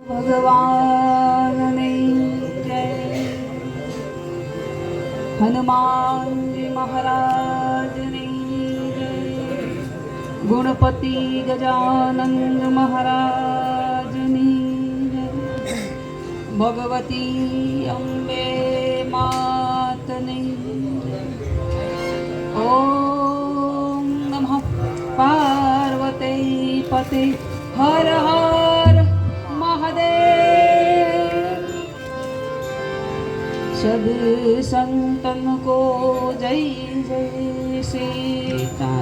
ભગવાનની જય હનુમાનજી મહારાજની જય ગુણપતિ ગજાનંદ મહારાજની જય ભગવતી અંબે માતની ઓમ નમઃ પાર્વતી પતિ હર હર सब संतन को जय जय सीताराम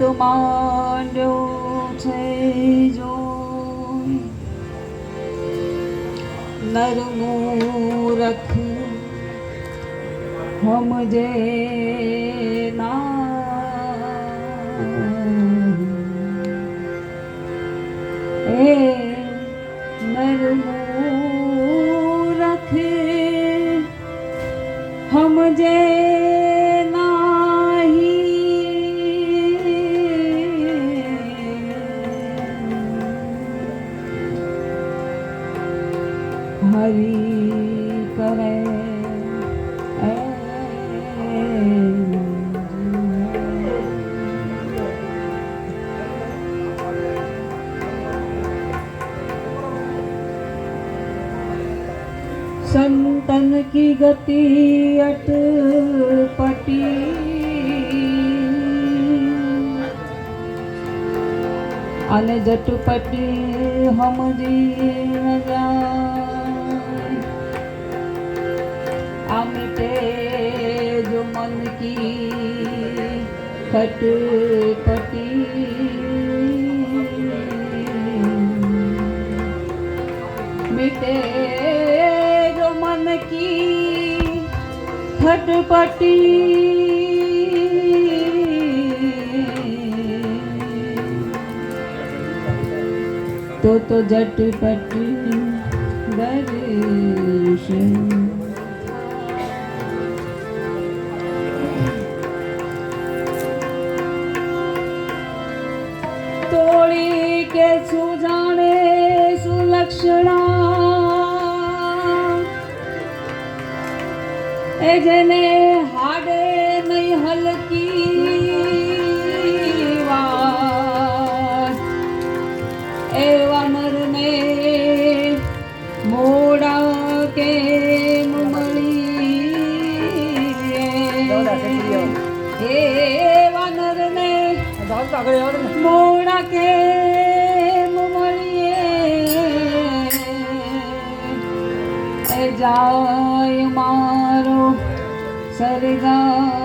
જગત માંડ્યો છે જો નરમૂરખ હમજે ના ગતિ અટપટી અને જટપટી હમજી આમતે જો મન કી ખટપટ চটপটি তো তো ঝটপটি দর্শন சரிதான்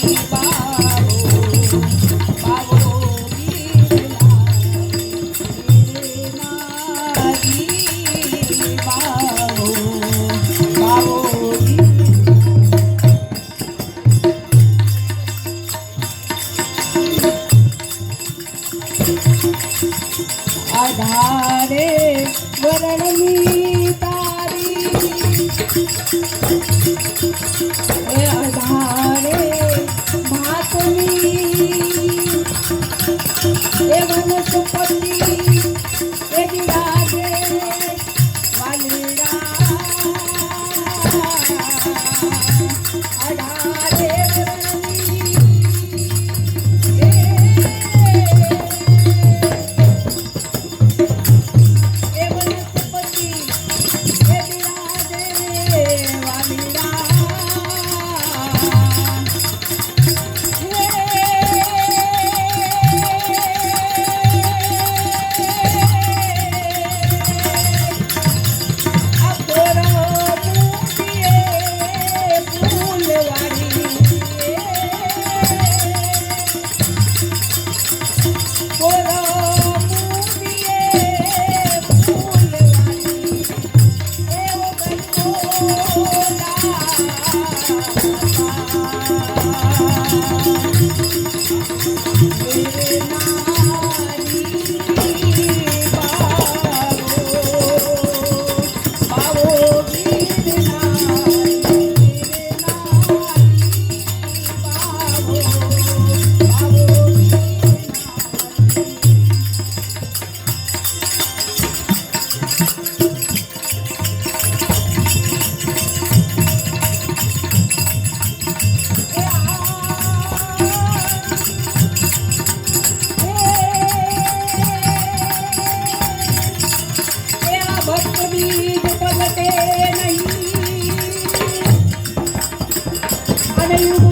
Thank you. नहीं